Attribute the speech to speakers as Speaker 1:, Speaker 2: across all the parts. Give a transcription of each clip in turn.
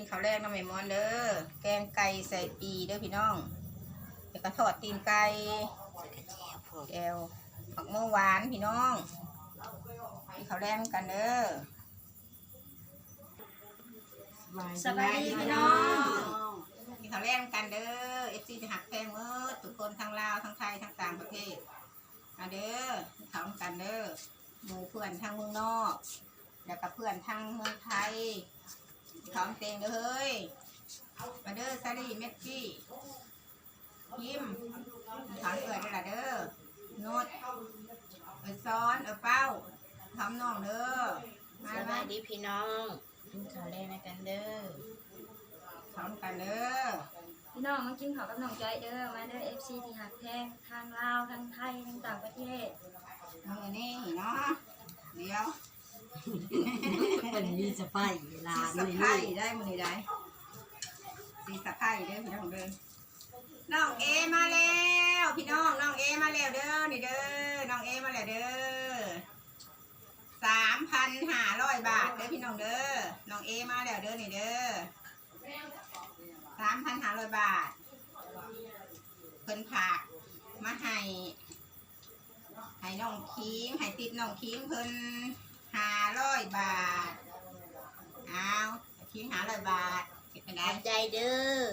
Speaker 1: กินข้าวแรกน้ำแม่มอนเด้อแกงไก่ใส่ปีเด้อพี่น้องแล้วก็ทอดตีนไก่แก้วผักโมหวานพี่น้องกินข้าวแรกกันเด้อสบายดีพี่น้องกินข้าวแรกกันเด้อเอฟซีจะหักแพงเมื่อทุกคนทั้งลาวทั้งไทยทั้งต่างประเทศมาเด้อกินข้าวกันเด้อหมู่เพื่อนทั้งเมืองนอก แล้วก็เพื่อนทั้งเมืองไทย ข้าวเต็งเด้อเฮ้ย มาเด้อซารีเมสซี่ยิมกินข้าวเกิดเด้อล่ะเด้อโนดเออซ้อนเออเป้าทำน้องเด้อมา
Speaker 2: ส
Speaker 1: มา
Speaker 2: บายดีพี่น้องกินข้าวแรกนะกันเด้อ
Speaker 1: ทำกันเด้อ
Speaker 3: พี่น้องมากินข้าวกับน้องจอยเด้อมาเด้อ FC ที่หักแพงทางลาวทางไทยทางต่างประเทศ
Speaker 1: มือนี่เนาะเดี๋ยว
Speaker 4: เป็น มีสะไฟเวลา
Speaker 1: สีสะ
Speaker 4: นี่
Speaker 1: ไพ่ได้มือนี่ได้สีสะไพ่เด้อพี่น้องเด้อน้องเอมาแล้วพี่น้องน้องเอมาแล้วเด้อนี่เด้อน้องเอมาแล้วเด้อสามพันห้าร้อยบาทเด้อพี่น้องเด้อน้องเอมาแล้วเด้อนี่เด้อสามพันห้าร้อยบาทเพิ่นผักมาให้ให้น้องคิมให้ติดน้องคิมเพิ่นห้าร้อยบาท เอาคิมห้าร้อยบาทเก็บไป
Speaker 2: ข
Speaker 1: ได้
Speaker 2: อบใจเด้อ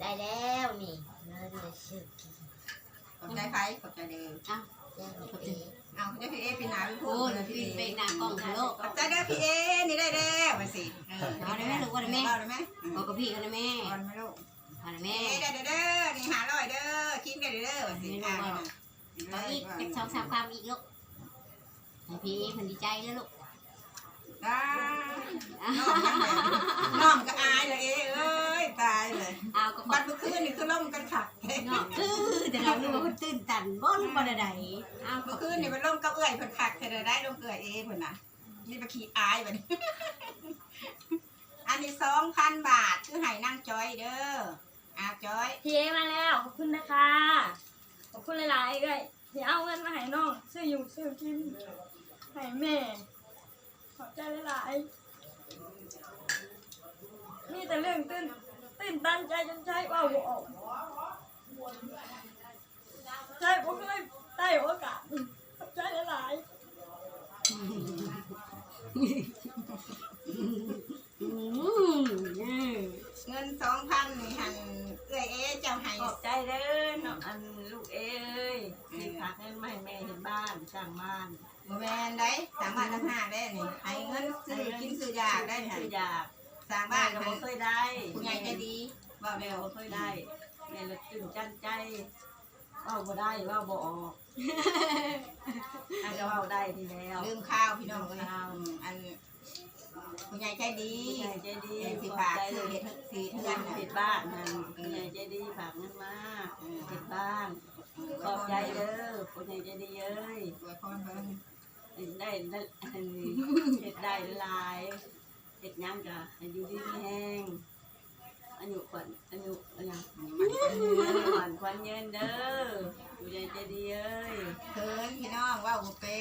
Speaker 2: ได้แล้วนี่เนื้อเดือดชื่อกิน
Speaker 1: ขอบใจไฟขอบใจเด้อ
Speaker 4: อ้าว
Speaker 2: แจ้งพี่เอ
Speaker 1: เอาขอบใจพี่เอเป็นหนาเป็นผู้
Speaker 4: โอ้ย
Speaker 1: เลย
Speaker 4: พี่
Speaker 1: พี่
Speaker 4: เป็
Speaker 1: เอน
Speaker 4: หน้ากล้องฮัลโหล
Speaker 1: ขอบใจเด้อพี่เอนี่ได้แล้วมาสิเออ
Speaker 4: เอาได้ไหมลูกเอาได้ไหม
Speaker 1: เอาได้ไหม
Speaker 4: บอกกับพี่กันนะแม่
Speaker 1: เอาได้ไหมลูก
Speaker 4: เอาละ
Speaker 1: เอ
Speaker 4: แม่
Speaker 1: ได้เด้อเด้อนี่หาร้อยเด้อคิดกันเด้อมาสิอ่า
Speaker 4: เอาอีกเป็นสองสามคำอีกลูกให้พี่เพิ่นดีใจแล้วลูก
Speaker 1: ได้น้องยังแบบน้องก็อายเลยเอเอ้ยตายเลย
Speaker 4: เอาก็
Speaker 1: บัดเมื่อคืนนี่คือล่มกันขัก
Speaker 4: เนาะคือแต่เราดูว่าเพิ่นตื่นตันบ่รู้บ่ได้เอา
Speaker 1: เมื่อคืนนี่มันล่มกับเอื้อยเพิ่นขักเธอได้ล่มเอื้อยเอเพิ่นน่ะนี่ไปขี่อายบัดนี้อันนี้สองพันบาทคือให้นั่งจอยเด้ออ่าจอย
Speaker 3: พี่เอมาแล้วขอบคุณนะคะขอบคุณหลายๆเลยที่เอาเงินมาให้น้องซื้ออยู่ซื้อกินให้แม่ ขอบใจหลายๆมีแต่เรื่องตื่นตื่นตันใจจนใจเว่าบ่ออกใจผมก็เลยได้โอกาสขอบใจหลายๆ
Speaker 4: อืมอืม
Speaker 1: เงินสองพันนี่หันเอื้อยเอเจ้าให้
Speaker 5: ขอบใจเด้อน้องอันลูกเอ้ยที่ฝากเงินมาให้แม่เห็นบ้านสร้างบ้าน คืออยาก
Speaker 1: สร้าง
Speaker 5: บ้า
Speaker 1: บ้านน
Speaker 5: ก็บ่เคยได้
Speaker 1: ผู้ใหญ่ใจดีบอก
Speaker 5: แม่
Speaker 1: เร็ว
Speaker 5: บ่เคยได้แม่เลยตื่นจันใจเว่าบ่ได้เว่าบ่ออกอันก็เว่าได้ทีแล้ว
Speaker 1: ลืมข้าวพี่น้องเลย
Speaker 5: ข้าว
Speaker 1: อืมอันผู้ใหญ่ใจดี
Speaker 5: ผู้ใหญ่ใจดี
Speaker 1: เออสิฝาก
Speaker 5: ใจ
Speaker 1: ซื้อ
Speaker 5: เล
Speaker 1: เฮ็ดสี
Speaker 5: เงิ
Speaker 1: เทือน
Speaker 5: น
Speaker 1: น่ะ
Speaker 5: ปิดบ้านนั่นผู้ใหญ่ใจดีฝากเงินมาปิดบ้านขอบใจเด้อผู้ใหญ่ใจดีเอ้ย
Speaker 1: อวยพรเพิ่น
Speaker 5: ได้ได้เห็ดได้หลาย ห็ดหยังกะอายุดีมีแห้งอายุขวัญอายุอะไรอายุขวัญขวัญเย็นเด้ออยู่ใจใจดีเอ้ย
Speaker 1: เพิ่นพี่น้องว่าบ่เป็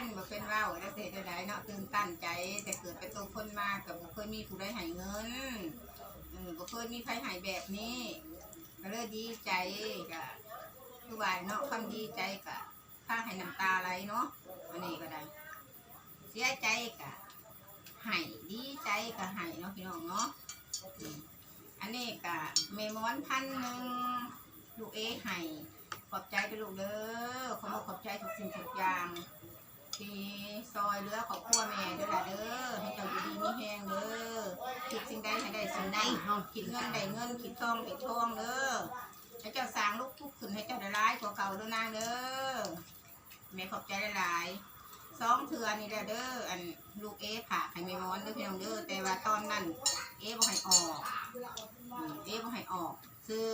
Speaker 1: นบ่เป็นว้าได้เสียจังไดเนาะตื่นตันใจ แต่เกิดไปตัวคนมาก็บ่เคยมีผู้ใดให้เงินเออบ่เคยมีใครให้แบบนี้ก็เลยดีใจก็คือว่าเนาะความดีใจก็พาให้น้ำตาไหลเนาะอันนี้ก็ได้ เสียใจก็ให้ ก็ให้เนาะพี่น้องเนาะอันนี้ก็เมมอนพันหนึ่งลูกเอให้ขอบใจไปลูกเด้อขอบขอบใจทุกสิ่งทุกอย่างที่ซอยเลือขอบครัวแม่เด้อล่ะเด้อให้เจ้าอยู่ดีมีแห้งเด้อคิดสิ่งใดให้ได้สิ่งนั้นคิดเงินได้เงินคิดทองได้ทองเด้อให้เจ้าสร้างลูกทุกข์ขึ้นให้เจ้าได้ร้ายกว่าเก่าเด้อนางเด้อแม่ขอบใจหลายๆ สองเถื่อนี่แหละเด้ออันลูกเอผ่าให้แม่ม้อนเด้อพี่น้องเด้อแต่ว่าตอนนั้นเอบ่ให้ออกอืมเอบ่ให้ออก ซื้อ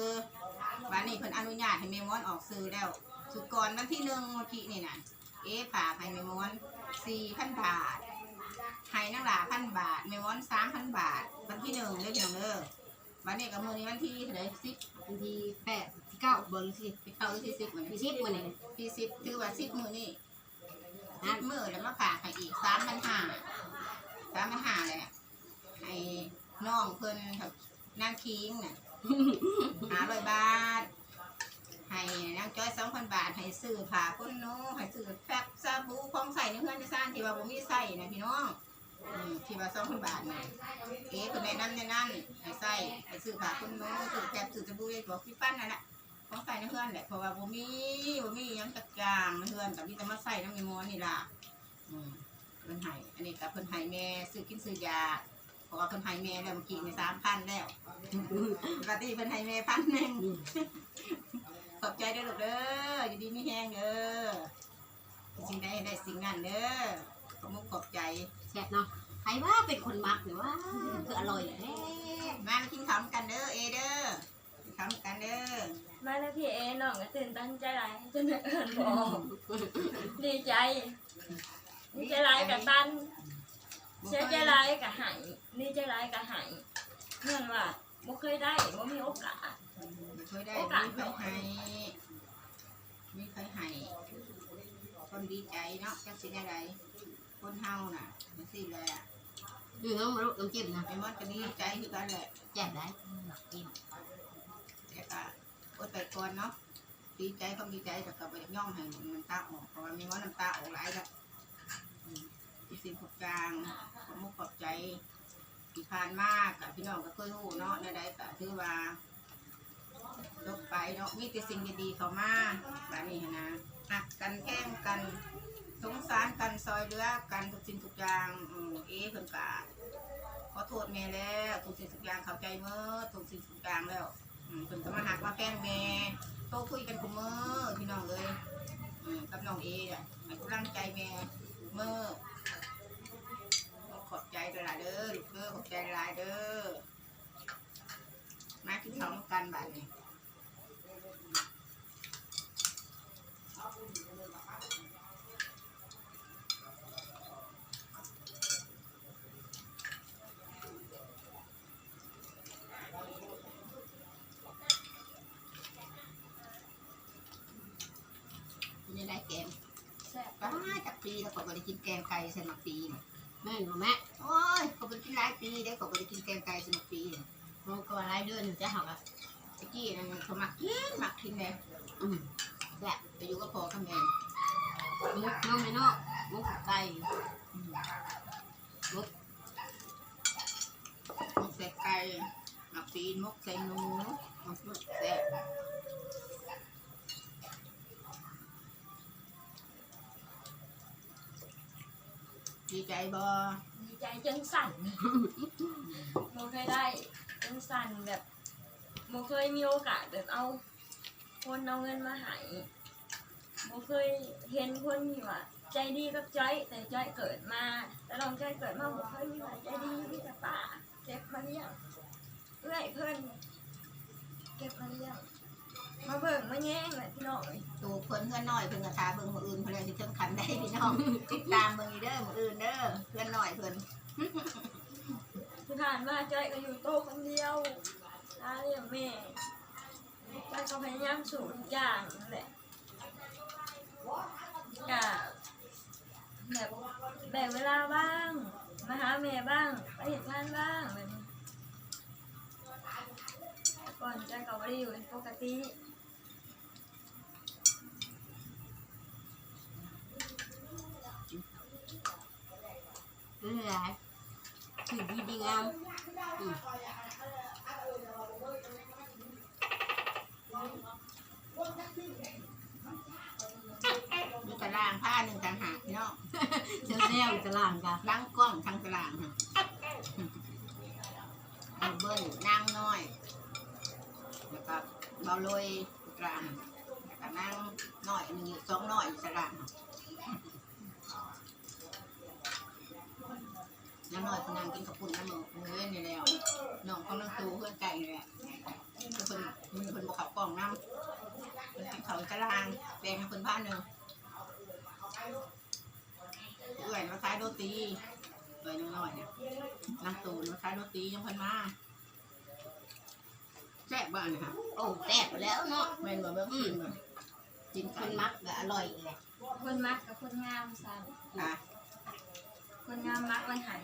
Speaker 1: วันนี้เพิ่นอนุญาตให้แม่ม้อนออกซื้อแล้วสุดก่อนวันที่หนึ่งเมื่อกี้นี่น่ะเอ๊ฝากให้แม่ม้วนสี่พันบาทให้นังหลาพันบาทแม่ม้วนสามพันบาท วันที่หนึ่งเด้อพี่น้องเด้อวันนี้กับมือนี้วันที่เท่าไหร่สิบ
Speaker 4: วันที่แปดที่เก้าเบิ่งสิ
Speaker 1: ปีเข้าวันที่สิบวัน
Speaker 4: มี
Speaker 1: นี้
Speaker 4: ชิปมื้อนี้
Speaker 1: ปีสิบถือว่าสิบมือนี่ สิบมือแล้วมาฝากให้อีกสามพันห้าสามพันห้าเลยอะให้น้องเพิ่นครับนางคิงน่ะ หาร้อยบาท ให้นางจ้อยสองพันบาท ให้ซื้อผ้าก้นโน้ให้ซื้อแฟบซาบูของใส่ในเพื่อนในซ่านที่ว่าผมมีใส่นะพี่น้องอืมที่ว่าสองพันบาทนะเอ๊ะคนแนะนำในนั้นให้ใส่ให้ซื้อผ้าก้นโน้ซื้อแฟบซื้อสบู่ไอ้บอกพี่ปั้นนั่นแหละ ของใส่ในเพื่อนแหละเพราะว่าผมมีผมมีหยังจักอย่างในเพื่อนแต่มีแต่มาใส่น้ำมีมอนนี่ล่ะอืมเพิ่นให้อันนี้กับเพิ่นให้แม่ซื้อกินซื้อยาเพราะว่าเพิ่นให้แม่แล้วเมื่อกี้ในสามพันแล้วปกติเพิ่นให้แม่พันหนึ่งขอบใจเด้อลูกเด้ออยู่ดีมีแห้งเด้อสิ่งใดให้ได้สิ่งนั้นเด้อขอบมุกขอบใจ
Speaker 4: แซ่บเนาะใครว่าเป็นคนมักหรือว่าคืออร่อยแท้
Speaker 1: มามากินข้าวกันเด้อเอเด้อ กินข้าวกันเด้อ
Speaker 3: มาแล้วพี่เอน้องก็ตื่นตันใจหลายจนเอินบอกดีใจดีใจหลายกับตันเสียใจหลายกับหายดีใจหลายกับหายเนื่องว่าบ่เคยได้บ่มีโอกาส
Speaker 1: ช่วยได้
Speaker 3: โอกาส
Speaker 1: มีใครให้มีใครให้คนดีใจเนาะจังสิได้ไรคนเฮาน่ะจังสิเลยอะ
Speaker 4: ดูน้องมาลูกน้ำจิ้มนะ
Speaker 1: ไอ้มดก็ดีใจคือกันแหละ
Speaker 4: แซ่บได้กิน
Speaker 1: แต่ก็อดไปก่อนเนาะดีใจความีใจแต่ก็ไปย่องให้มันตาออกเพราะว่ามีว่าน้ำตาออกหลายแล้วที่สิ่งทุกอย่างขอบมุกขอบใจที่ผ่านมากกับพี่น้องก็เคยรู้เนาะในใดก็ถือว่าลบไปเนาะมีแต่สิ่งดีๆเข้ามาแบบนี้นะหักกันแข่งกันสงสารกันซอยเหลือกันทุกสิ่งทุกอย่างอเอ๊ะเพิ่นกาขอโทษแม่แล้วทุกสิ่งทุกอย่างเข้าใจเมื่อทุกสิ่งทุกอย่างแล้ว อืมเพิ่นก็มาหักมาแป้งแม่โตคุยกันกูเมือพี่น้องเลยอืมกับน้องเอเนี่ยให้กำลังใจแม่เมื่อขอบใจเด้อล่ะเด้อลูกเด้อขอบใจหลายเด้อมากินข้าวกันบัดนี้ ได้กินแกงไก่ใส่หมักปีเนี่ย
Speaker 4: แม่หนูแม่
Speaker 1: โอ้ยเขาบ่ได้กินหลายปีเด้อเขาบ่ได้กินแกงไก่ใส่หมักปีเนี่ย
Speaker 4: มันก็หลายเดือนถึงจะหักอะ
Speaker 1: ตะกี้นั่นเขามักกินมักกินเลย
Speaker 4: อืม
Speaker 1: ไปอยู่กับพ่อกับแม่
Speaker 4: มุกน้องไม่นอกมุกไก่
Speaker 1: มกใส่ไก่หมักปีนมกใส่หนูมกแซ่บ ดีใจบ่
Speaker 3: ดีใจจนสั่นโมเคยได้จนสั่นแบบโมเคยมีโอกาสแบบเอาคนเอาเงินมาใหายโมเคยเห็นคนที่ว่าใจดีกับจ้อยแต่จ้อยเกิดมาแต่ลองจ้อยเกิดมาโมเคยมีว่าใจดีมีแต่ป่าเก็บมาเลี้ยงเอื้อยเพื่อนเก็บมาเลี้ยงมาเบิ่งมาแย่งเลยพี่น้องเอ้ย
Speaker 1: ตัวเพิ่นเพื่อนน้อยเพิ่นก็ทาเบิ่งมื้ออื่นเพิ่นเลย สิเทิงขันได้พี่น้อง ติดตามเบิ่งอีเด้อมืออื่นเด้อเพื่อนหน้อยเพิ่อน
Speaker 3: ที่ผ่านมาจอยก็อยู่โต๊ะคนเดียวตาเลี้ยงแม่จอยก็พยายามสูทุกอย่างแหละกะแบบแบ่งเวลาบ้างมาหาแม่บ้างไปเห็นงานบ้างแบบนี้ก่อนจอยก็ไม่ได้อยู่เป็นปกติ
Speaker 4: ล่า
Speaker 1: งกัน
Speaker 4: ล้างก
Speaker 1: ล้องทางตารางค่ะเอาเบิ้ลนางน้อย แล้วก็เบาลอยตารางแล้วก็นางน้อยหนึ่งสองน้อยอยู่ตางนางน้อยคนนางกินกระปุ่นน้ำมือมือเล่นนี่แล้วน้องเขานั่งตูเพื่อนไก่นี่แหละเพิ่นมีเพิ่นบอกเขากล่องน้ำเพิ่นกินเขาวตารางแบ่งให้เพิ่นผ้านหนึ่ง เอื่อยมาขายโรตีเอื่อยน้อยๆเนี่ยนางตูนมาขายโรตียังพันมาแซ่บบ้านนะคะ
Speaker 4: โอ้แซ่บแล้วเนาะ
Speaker 1: แม่นบ่เบิ่งกินบ่กิน
Speaker 4: ค
Speaker 1: ก่
Speaker 4: นมักก็อร่อยเลย
Speaker 3: คนมักกับคนงามซ้
Speaker 1: ค่ะำ
Speaker 3: คนงามมักมันใหาย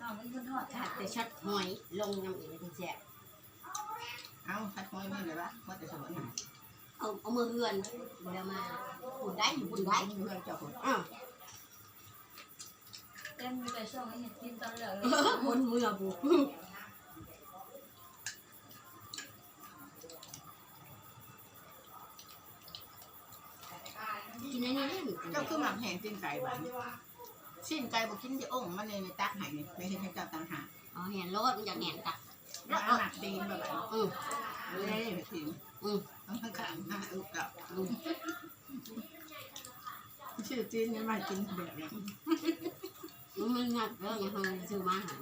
Speaker 3: น้องมันคนทอด
Speaker 4: ขาดแต่ช็อตหอยลงน้ำอีกเป็นแซ่บ
Speaker 1: เอ้าคัดมวยไม่เลยวะว่าแต่สวนหา
Speaker 4: เอาเอามือเฮือนเดี๋ยวมาปุ่นได้ปุ่นได้
Speaker 1: เพื่อนเจ้าคน
Speaker 4: อ้าว
Speaker 3: เต้นมีแต่ช่วงให้เห็นกินตอนเหลือเลย
Speaker 4: คนมือบุกกินอันนี้ได้หรือ
Speaker 1: เจ้าคือหมักแห้งสิ้นไก่บ้านสิ้นไก่บอกกินจะอ่งมันเลยในตักใหายนี่ไม่ใช่ให้เจ้าต่างหาก
Speaker 4: อ๋อเห็นรถมันจะเห็นกะ
Speaker 1: แล้วหมักตีนแบบนั้น
Speaker 4: อืม
Speaker 1: เลยถึง
Speaker 4: อืม
Speaker 1: ต้องข้างๆหน้าอุกกับ
Speaker 4: อืม
Speaker 1: ชื่อจีนนี่มากินแบบนี้
Speaker 4: มันงัดแล้วยังไงซื้อมาหา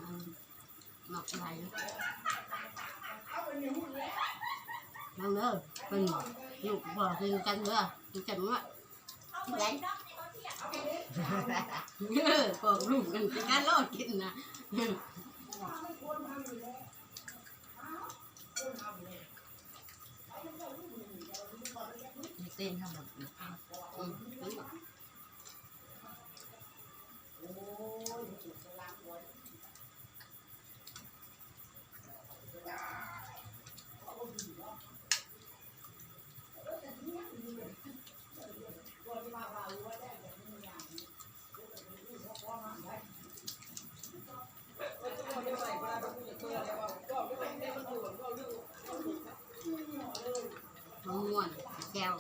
Speaker 4: หมักอะไรนั่งเด้อเป็นลูกบอกคือกันเด้อคือกันว่าไรเออบอกลูกกันเป็นการรอดกินนะ
Speaker 2: เต้นทำแบบ
Speaker 4: อื วนแก้ว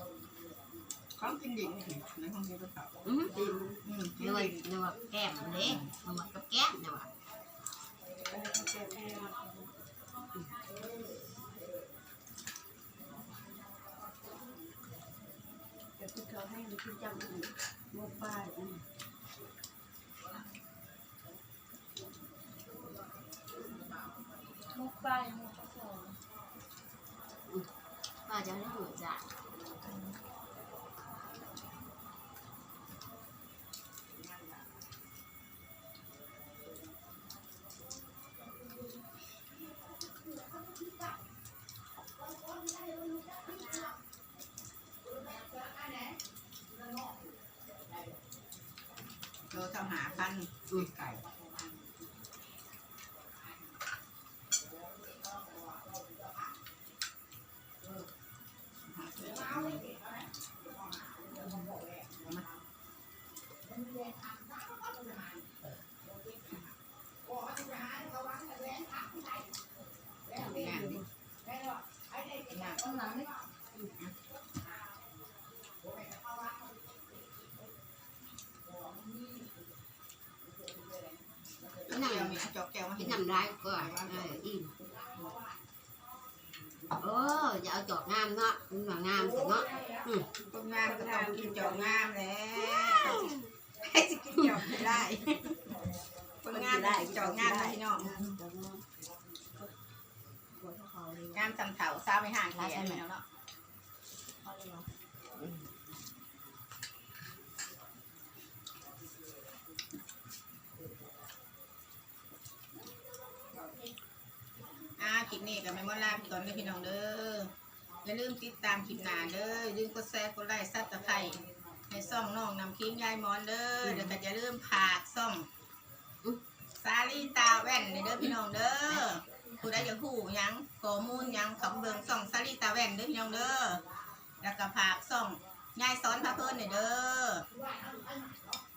Speaker 1: เขากินดิ่งในห้องนี้ก็เขา
Speaker 4: อืม
Speaker 1: อืม
Speaker 5: หา
Speaker 1: โลเท่าหาพันไก่
Speaker 3: ข้างหลังนี่
Speaker 1: มีจอกแก้วมา
Speaker 4: กิ
Speaker 1: ให้
Speaker 4: นน้ำลายก็เอออิ่มเอออย่าเอาจอกงามเนาะ ตา
Speaker 1: มค
Speaker 5: ลิ
Speaker 1: ปหนา
Speaker 5: เด้
Speaker 1: ออย่าลืมกดแชร์กดไลค์ซับตะไคร้ให้ซ่องน้องนำคิงยายมอนเด้อเดี๋ยวก็อย่าลืมผากซ่องซาลีตาแว่นนี่เด้อพี่น้องเด้อผู้ใดอยากหูหยังข้อมูลยังขับเบิงซ่องซาลีตาแว่นเด้อพี่น้องเด้อแล้วก็ผากซ่องยายสอนพระเพิ่นนี่เด้อ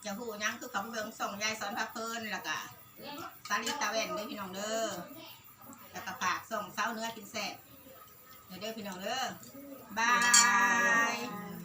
Speaker 1: อยากหูหยังคือขับเบิงซ่องยายสอนพระเพิ่นแล้วก็ซาลีตาแว่นเด้อพี่น้องเด้อแล้วก็ฝากส่องเช้าเนื้อกินแซ่บเดี๋ยวเด้อพี่น้องเด้อ 拜。